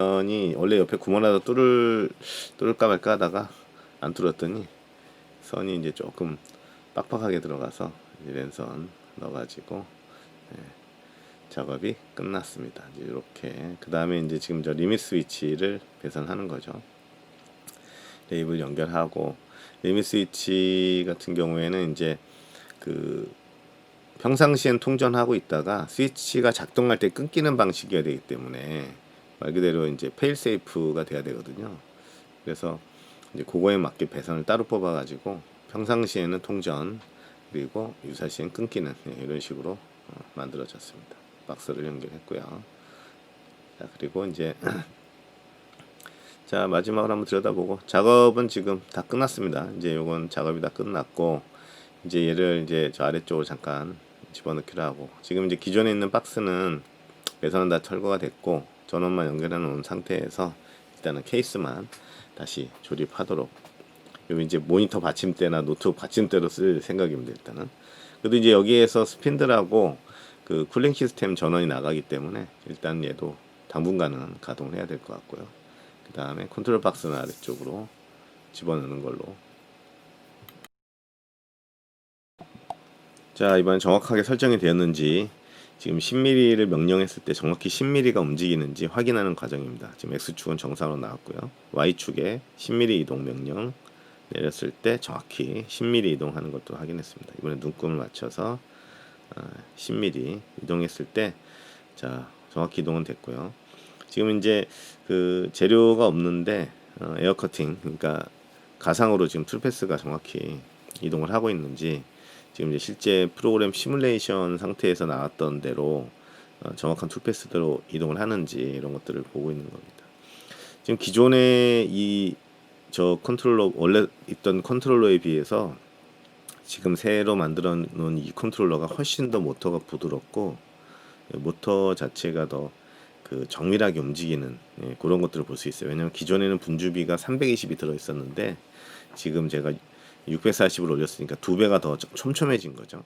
선이 원래 옆에 구멍 하나 뚫을 뚫을까 말까 하다가 안 뚫었더니 선이 이제 조금 빡빡하게 들어가서 랜선 넣어가지고 예, 작업이 끝났습니다. 이렇게 그 다음에 이제 지금 저 리밋 스위치를 배선하는 거죠. 레이블 연결하고 리밋 스위치 같은 경우에는 이제 그 평상시엔 통전하고 있다가 스위치가 작동할 때 끊기는 방식이어야 되기 때문에 말 그대로 이제 페일 세이프가 돼야 되거든요. 그래서 이제 그거에 맞게 배선을 따로 뽑아 가지고 평상시에는 통전 그리고 유사 시엔 끊기는 예, 이런 식으로 어, 만들어졌습니다. 박스를 연결했고요. 자 그리고 이제 자 마지막으로 한번 들여다보고 작업은 지금 다 끝났습니다. 이제 요건 작업이 다 끝났고 이제 얘를 이제 저 아래쪽으로 잠깐 집어넣기로 하고 지금 이제 기존에 있는 박스는 배선은 다 철거가 됐고 전원만 연결해 놓은 상태에서 일단은 케이스만 다시 조립하도록. 요 이제 모니터 받침대나 노트북 받침대로 쓸 생각입니다 일단은. 그래도 이제 여기에서 스핀들하고 그 쿨링 시스템 전원이 나가기 때문에 일단 얘도 당분간은 가동을 해야 될 것 같고요. 그 다음에 컨트롤 박스는 아래쪽으로 집어넣는 걸로. 자 이번엔 정확하게 설정이 되었는지 지금 10mm를 명령했을 때 정확히 10mm가 움직이는지 확인하는 과정입니다. 지금 X축은 정상으로 나왔고요. Y축에 10mm 이동 명령 내렸을 때 정확히 10mm 이동하는 것도 확인했습니다. 이번에 눈금을 맞춰서 어, 10mm 이동했을 때 자 정확히 이동은 됐고요. 지금 이제 그 재료가 없는데 어, 에어 커팅 그러니까 가상으로 지금 툴패스가 정확히 이동을 하고 있는지 지금 이제 실제 프로그램 시뮬레이션 상태에서 나왔던 대로 어, 정확한 툴패스대로 이동을 하는지 이런 것들을 보고 있는 겁니다. 지금 기존의 이 저 컨트롤러 원래 있던 컨트롤러에 비해서 지금 새로 만들어 놓은 이 컨트롤러가 훨씬 더 모터가 부드럽고 모터 자체가 더 그 정밀하게 움직이는 예, 그런 것들을 볼 수 있어요. 왜냐하면 기존에는 분주비가 320이 들어 있었는데 지금 제가 640을 올렸으니까 두 배가 더 좀- 촘촘해진 거죠.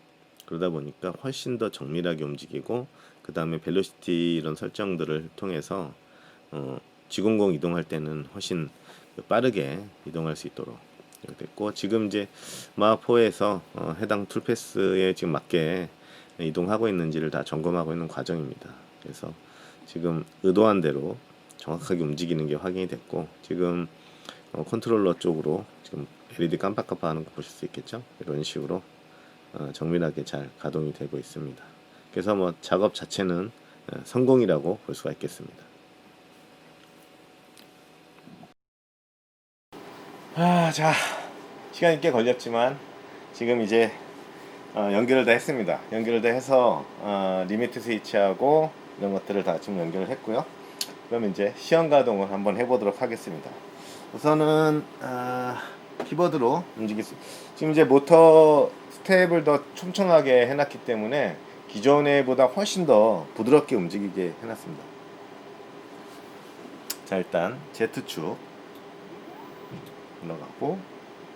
그러다 보니까 훨씬 더 정밀하게 움직이고 그 다음에 벨로시티 이런 설정들을 통해서 어, G00 이동할 때는 훨씬 빠르게 이동할 수 있도록 됐고 지금 이제 마포에서 어, 해당 툴패스에 지금 맞게 이동하고 있는지를 다 점검하고 있는 과정입니다. 그래서 지금 의도한 대로 정확하게 움직이는 게 확인이 됐고 지금 어, 컨트롤러 쪽으로 지금 LED 깜빡깜빡하는 거 보실 수 있겠죠? 이런 식으로 어, 정밀하게 잘 가동이 되고 있습니다. 그래서 뭐 작업 자체는 어, 성공이라고 볼 수가 있겠습니다. 아, 자 시간이 꽤 걸렸지만 지금 이제 어, 연결을 다 했습니다. 연결을 다 해서 어, 리미트 스위치하고 이런 것들을 다 지금 연결을 했고요. 그럼 이제 시험 가동을 한번 해보도록 하겠습니다. 우선은 아, 키보드로 움직일 수 지금 이제 모터 스텝을 더 촘촘하게 해놨기 때문에 기존에보다 훨씬 더 부드럽게 움직이게 해놨습니다. 자 일단 Z축 올라가고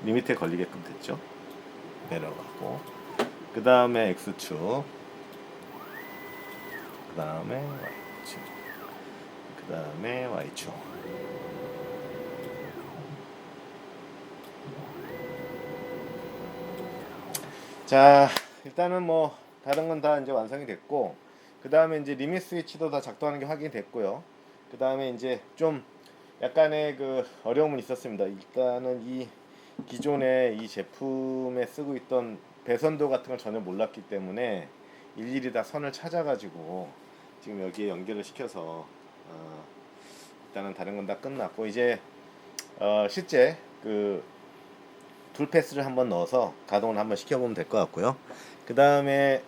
리미트에 걸리게끔 됐죠. 내려가고 그 다음에 X축 그 다음에 Y축 그 다음에 Y축 자 일단은 뭐 다른 건 다 이제 완성이 됐고 그 다음에 이제 리밋 스위치도 다 작동하는 게 확인이 됐고요. 그 다음에 이제 좀 약간의 그 어려움은 있었습니다. 일단은 이 기존에 이 제품에 쓰고 있던 배선도 같은 걸 전혀 몰랐기 때문에 일일이 다 선을 찾아가지고 지금 여기에 연결을 시켜서 어, 일단은 다른 건 다 끝났고 이제 어, 실제 그 툴패스를 한번 넣어서 가동을 한번 시켜보면 될 것 같고요. 그 다음에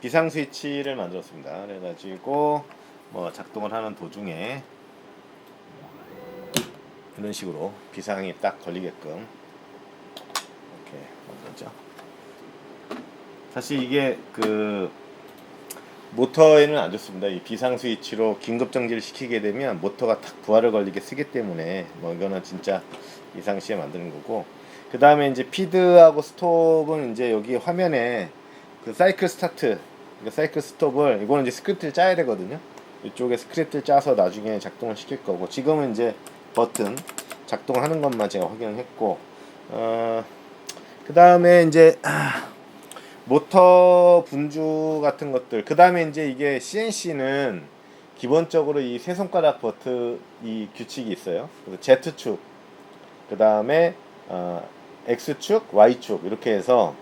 비상 스위치를 만들었습니다. 그래가지고 뭐 작동을 하는 도중에 이런 식으로 비상이 딱 걸리게끔 이렇게 만들죠. 사실 이게 그 모터에는 안 좋습니다. 이 비상 스위치로 긴급 정지를 시키게 되면 모터가 탁 부하를 걸리게 쓰기 때문에 뭐 이거는 진짜 이상시에 만드는 거고 그 다음에 이제 피드하고 스톱은 이제 여기 화면에 그 사이클 스타트 그 사이클 스톱을 이거는 이제 스크립트를 짜야 되거든요. 이쪽에 스크립트를 짜서 나중에 작동을 시킬 거고 지금은 이제 버튼 작동하는 것만 제가 확인을 했고 어, 그 다음에 이제 아, 모터 분주 같은 것들 그 다음에 이제 이게 CNC는 기본적으로 이 세 손가락 버튼 이 규칙이 있어요. 그래서 Z축 그 다음에 어, X축, Y축 이렇게 해서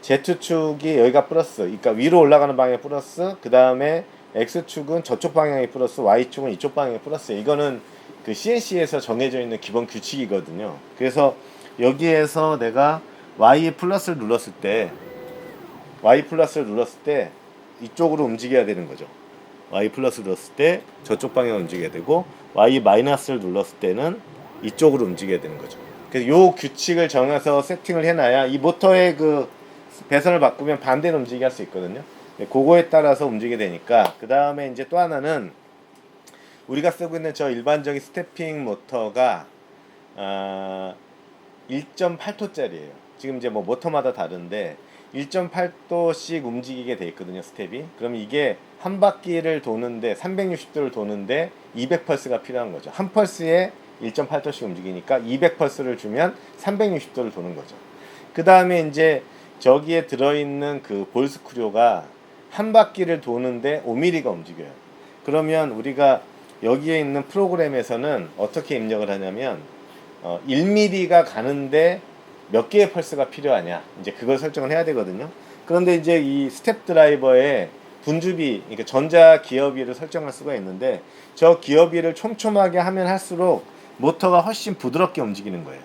Z축이 여기가 플러스 그러니까 위로 올라가는 방향 플러스 그 다음에 X축은 저쪽 방향이 플러스 Y축은 이쪽 방향이 플러스 이거는 그 CNC에서 정해져 있는 기본 규칙이거든요. 그래서 여기에서 내가 Y 플러스를 눌렀을 때 Y 플러스를 눌렀을 때 이쪽으로 움직여야 되는 거죠. Y 플러스 눌렀을 때 저쪽 방향 움직여야 되고 Y 마이너스를 눌렀을 때는 이쪽으로 움직여야 되는 거죠. 그래서 요 규칙을 정해서 세팅을 해놔야 이 모터의 그 배선을 바꾸면 반대로 움직이게 할 수 있거든요. 네, 그거에 따라서 움직이게 되니까 그 다음에 이제 또 하나는 우리가 쓰고 있는 저 일반적인 스태핑 모터가 아, 1.8토짜리예요. 지금 이제 뭐 모터마다 다른데 1.8도씩 움직이게 돼 있거든요, 스텝이. 그럼 이게 한 바퀴를 도는데 360도를 도는데 200펄스가 필요한 거죠. 한 펄스에 1.8도씩 움직이니까 200펄스를 주면 360도를 도는 거죠. 그 다음에 이제 저기에 들어있는 그 볼스크류가 한 바퀴를 도는데 5mm가 움직여요. 그러면 우리가 여기에 있는 프로그램에서는 어떻게 입력을 하냐면 어, 1mm가 가는데 몇 개의 펄스가 필요하냐 이제 그걸 설정을 해야 되거든요. 그런데 이제 이 스텝 드라이버에 분주비, 그러니까 전자 기어비를 설정할 수가 있는데 저 기어비를 촘촘하게 하면 할수록 모터가 훨씬 부드럽게 움직이는 거예요.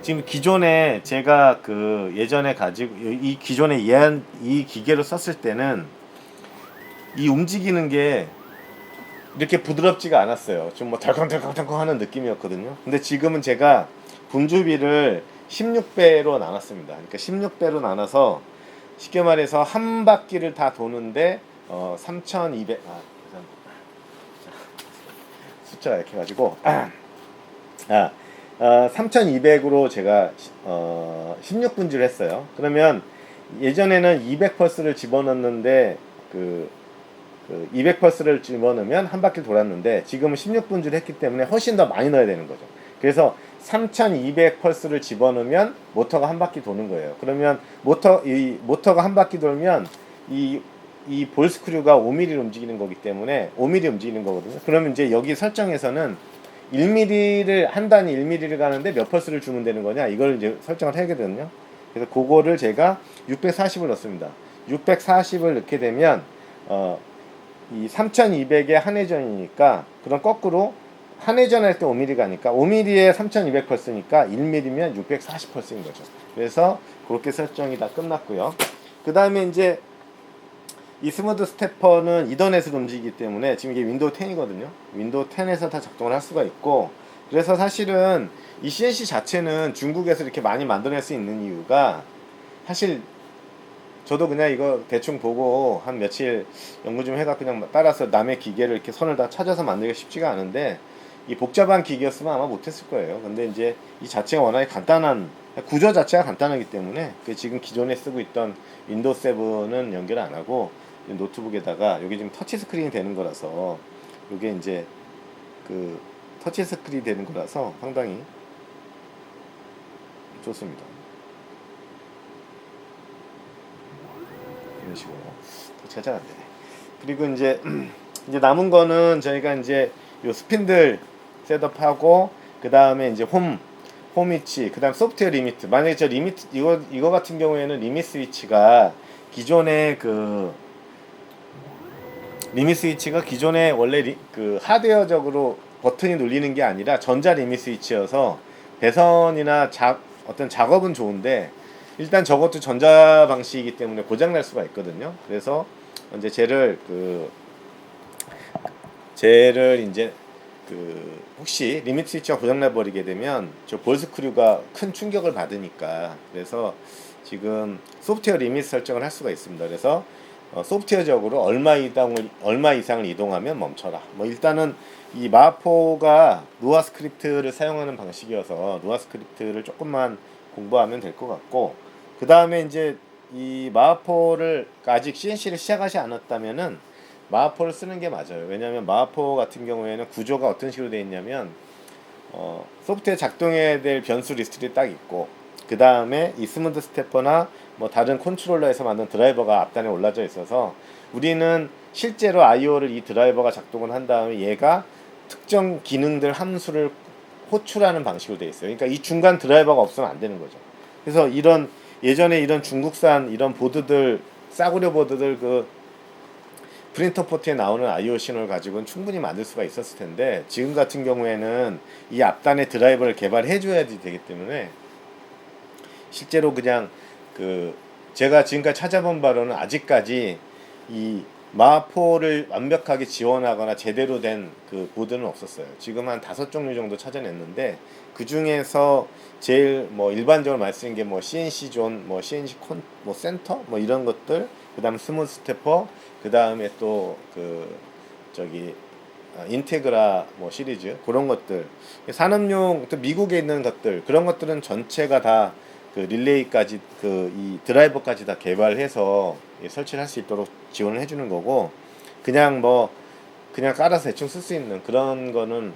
지금 기존에 제가 그 예전에 가지고 이 기존에 이, 이 기계로 썼을 때는 이 움직이는 게 이렇게 부드럽지가 않았어요. 좀 뭐 덜컹덜컹덜컹 하는 느낌이었거든요. 근데 지금은 제가 분주비를 16배로 나눴습니다. 그러니까 16배로 나눠서 쉽게 말해서 한 바퀴를 다 도는데 어 3,200 아, 숫자가 이렇게 가지고 아, 아 어, 3,200으로 제가 어, 16분지를 했어요. 그러면 예전에는 200퍼스를 집어넣는데 그, 그 200퍼스를 집어넣으면 한 바퀴 돌았는데 지금은 16분지를 했기 때문에 훨씬 더 많이 넣어야 되는 거죠. 그래서 3200펄스를 집어넣으면 모터가 한 바퀴 도는 거예요. 그러면 모터 이 모터가 한 바퀴 돌면 이 이 볼스크류가 5mm를 움직이는 거기 때문에 5mm 움직이는 거거든요. 그러면 이제 여기 설정에서는 1mm를 한 단위 1mm를 가는데 몇 펄스를 주면 되는 거냐 이걸 이제 설정을 해야 되거든요. 그래서 그거를 제가 640을 넣습니다. 640을 넣게 되면 어, 이 3200의 한회전이니까 그럼 거꾸로 한회전 할 때 5mm 가니까 5mm에 3200 펄스니까 1mm면 640 펄스인 거죠. 그래서 그렇게 설정이 다 끝났고요. 그 다음에 이제 이 스무드 스태퍼는 이더넷으로 움직이기 때문에 지금 이게 윈도우 10이거든요. 윈도우 10에서 다 작동을 할 수가 있고 그래서 사실은 이 CNC 자체는 중국에서 이렇게 많이 만들어낼 수 있는 이유가 사실 저도 그냥 이거 대충 보고 한 며칠 연구 좀 해가 그냥 따라서 남의 기계를 이렇게 선을 다 찾아서 만들기가 쉽지가 않은데 이 복잡한 기계였으면 아마 못했을 거예요. 근데 이제 이 자체가 워낙에 간단한 구조 자체가 간단하기 때문에 그 지금 기존에 쓰고 있던 윈도우 7은 연결 안 하고 이 노트북에다가 여기 지금 터치 스크린이 되는 거라서 이게 이제 그 터치 스크린이 되는 거라서 상당히 좋습니다. 이런 식으로 터치가 잘 안 되네. 그리고 이제 이제 남은 거는 저희가 이제 요 스핀들 셋업하고 그 다음에 이제 홈 홈위치 그 다음 소프트웨어 리미트 만약에 저 리미트 이거 이거 같은 경우에는 리밋 스위치가 기존의 그 리밋 스위치가 기존에 원래 리, 그 하드웨어적으로 버튼이 눌리는 게 아니라 전자 리밋 스위치여서 배선이나 자, 어떤 작업은 좋은데 일단 저것도 전자 방식이기 때문에 고장 날 수가 있거든요. 그래서 이제 쟤를 그 쟤를 이제 그 혹시 리밋 스위치가 고장 나 버리게 되면 저 볼스크류가 큰 충격을 받으니까 그래서 지금 소프트웨어 리밋 설정을 할 수가 있습니다. 그래서 어, 소프트웨어적으로 얼마 이동을 얼마 이상을 이동하면 멈춰라. 뭐 일단은 이 마포가 노아 스크립트를 사용하는 방식이어서 노아 스크립트를 조금만 공부하면 될 것 같고 그 다음에 이제 이 마포를 아직 CNC를 시작하지 않았다면은 마하포를 쓰는 게 맞아요. 왜냐하면 마하포 같은 경우에는 구조가 어떤 식으로 되어 있냐면 어, 소프트웨어 작동해야 될 변수 리스트들이 딱 있고 그 다음에 이 스무드 스태퍼나 뭐 다른 컨트롤러에서 만든 드라이버가 앞단에 올라져 있어서 우리는 실제로 I/O를 이 드라이버가 작동을 한 다음에 얘가 특정 기능들 함수를 호출하는 방식으로 되어 있어요. 그러니까 이 중간 드라이버가 없으면 안 되는 거죠. 그래서 이런 예전에 이런 중국산 이런 보드들 싸구려 보드들 그 프린터 포트에 나오는 I/O 신호를 가지고는 충분히 만들 수가 있었을 텐데 지금 같은 경우에는 이 앞단에 드라이버를 개발해 줘야 되기 때문에 실제로 그냥 그 제가 지금까지 찾아본 바로는 아직까지 이 마포를 완벽하게 지원하거나 제대로 된 그 보드는 없었어요. 지금 한 다섯 종류 정도 찾아냈는데 그 중에서 제일 뭐 일반적으로 쓰는 게뭐 CNC 존, 뭐 CNC 콘, 뭐 센터, 뭐 이런 것들, 그다음 스무드 스태퍼, 그 다음에 또 그 저기 아, 인테그라 뭐 시리즈 그런 것들 산업용 또 미국에 있는 것들 그런 것들은 전체가 다 그 릴레이까지 그 이 드라이버까지 다 개발해서 예, 설치를 할수 있도록 지원을 해주는 거고 그냥 뭐 그냥 깔아서 대충 쓸 수 있는 그런 거는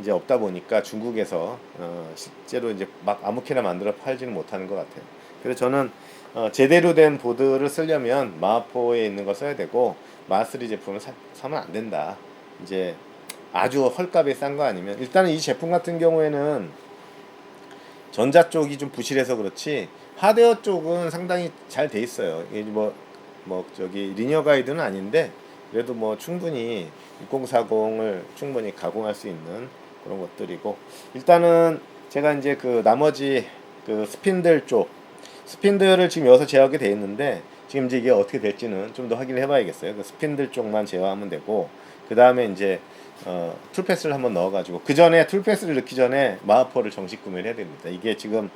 이제 없다 보니까 중국에서 어 실제로 이제 막 아무렇게나 만들어 팔지는 못하는 것 같아요. 그래서 저는 어 제대로 된 보드를 쓰려면 마포에 있는 거 써야 되고 마스리 제품을 사, 사면 안 된다. 이제 아주 헐값에 싼 거 아니면 일단은 이 제품 같은 경우에는 전자 쪽이 좀 부실해서 그렇지 하드웨어 쪽은 상당히 잘 돼 있어요. 이게 뭐, 뭐 저기 리니어 가이드는 아닌데 그래도 뭐 충분히 6040을 충분히 가공할 수 있는 그런 것들이고 일단은 제가 이제 그 나머지 그 스핀들 쪽 스핀들을 지금 여기서 제어하게 돼 있는데 지금 이제 이게 어떻게 될지는 좀 더 확인을 해봐야겠어요. 그 스핀들 쪽만 제어하면 되고 그 다음에 이제 어, 툴패스를 한번 넣어가지고 그 전에 툴패스를 넣기 전에 마하포를 정식 구매를 해야 됩니다. 이게 지금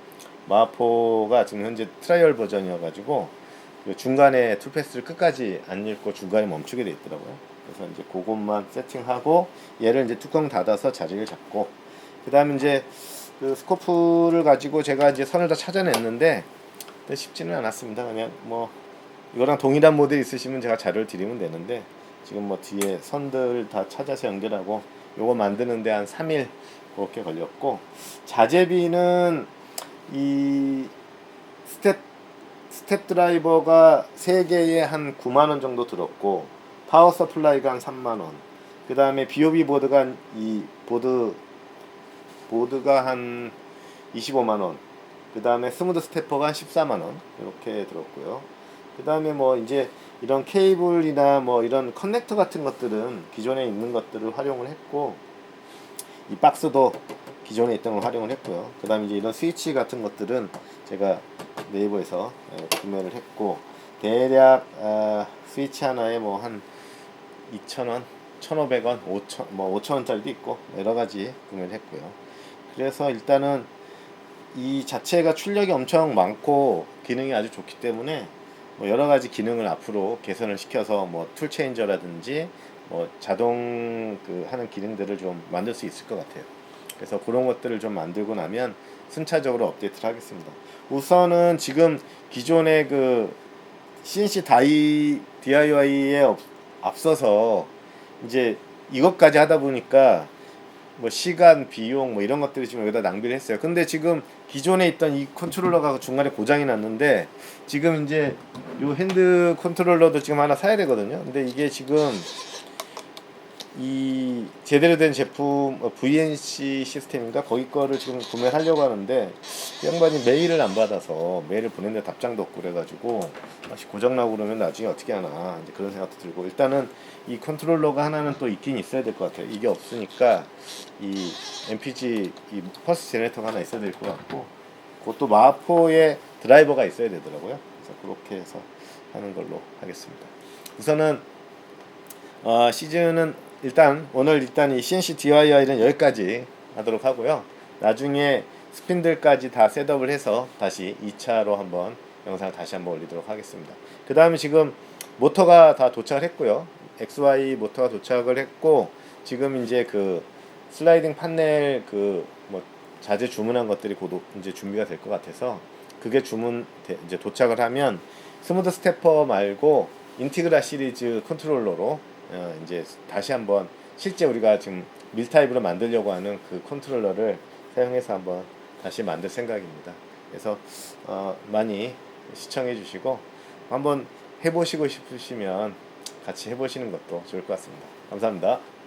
마하포가 지금 현재 트라이얼 버전이어가지고 그 중간에 툴패스를 끝까지 안 읽고 중간에 멈추게 돼 있더라고요. 그래서 이제 그것만 세팅하고 얘를 이제 뚜껑 닫아서 자리를 잡고 그 다음에 이제 그 스코프를 가지고 제가 이제 선을 다 찾아냈는데 쉽지는 않았습니다. 그냥 뭐 이거랑 동일한 모델 있으시면 제가 자료를 드리면 되는데 지금 뭐 뒤에 선들 다 찾아서 연결하고 요거 만드는데 한 3일 그렇게 걸렸고 자재비는 이 스텝 스텝 드라이버가 3개에 한 9만 원 정도 들었고 파워 서플라이가 한 3만 원. 그다음에 BOB 보드가 이 보드 보드가 한 25만 원. 그다음에 스무드 스태퍼가 한 14만 원. 이렇게 들었고요. 그 다음에 뭐 이제 이런 케이블이나 뭐 이런 커넥터 같은 것들은 기존에 있는 것들을 활용을 했고 이 박스도 기존에 있던 걸 활용을 했고요. 그 다음에 이제 이런 스위치 같은 것들은 제가 네이버에서 예, 구매를 했고 대략 아, 스위치 하나에 뭐 한 2,000원, 1,500원, 5,000, 뭐 5,000원짜리도 있고 여러 가지 구매를 했고요. 그래서 일단은 이 자체가 출력이 엄청 많고 기능이 아주 좋기 때문에 뭐 여러 가지 기능을 앞으로 개선을 시켜서 뭐 툴 체인저라든지 뭐 자동 그 하는 기능들을 좀 만들 수 있을 것 같아요. 그래서 그런 것들을 좀 만들고 나면 순차적으로 업데이트를 하겠습니다. 우선은 지금 기존의 그 CNC 다이 DIY에 앞서서 이제 이것까지 하다 보니까 뭐 시간, 비용 뭐 이런 것들이 지금 여기다 낭비를 했어요. 근데 지금 기존에 있던 이 컨트롤러가 중간에 고장이 났는데 지금 이제 요 핸드 컨트롤러도 지금 하나 사야 되거든요. 근데 이게 지금 이 제대로 된 제품 어, VNC 시스템인가 거기 거를 지금 구매를 하려고 하는데 이 양반이 메일을 안 받아서 메일을 보냈는데 답장도 없고 그래가지고 다시 고장 나고 그러면 나중에 어떻게 하나 이제 그런 생각도 들고 일단은 이 컨트롤러가 하나는 또 있긴 있어야 될 것 같아요. 이게 없으니까 이 MPG 이 퍼스 제네터가 하나 있어야 될 것 같고 그것도 마포에 드라이버가 있어야 되더라고요. 그래서 그렇게 해서 하는 걸로 하겠습니다. 우선은 어, 시즌은 일단 오늘 일단 이 CNC DIY는 여기까지 하도록 하고요. 나중에 스핀들까지 다 셋업을 해서 다시 2차로 한번 영상 다시 한번 올리도록 하겠습니다. 그 다음에 지금 모터가 다 도착을 했고요. XY 모터가 도착을 했고 지금 이제 그 슬라이딩 판넬 그 뭐 자재 주문한 것들이 곧 이제 준비가 될 것 같아서 그게 주문 이제 도착을 하면 스무드 스태퍼 말고 인티그라 시리즈 컨트롤러로 어, 이제 다시 한번 실제 우리가 지금 밀타입으로 만들려고 하는 그 컨트롤러를 사용해서 한번 다시 만들 생각입니다. 그래서 어, 많이 시청해 주시고 한번 해보시고 싶으시면 같이 해보시는 것도 좋을 것 같습니다. 감사합니다.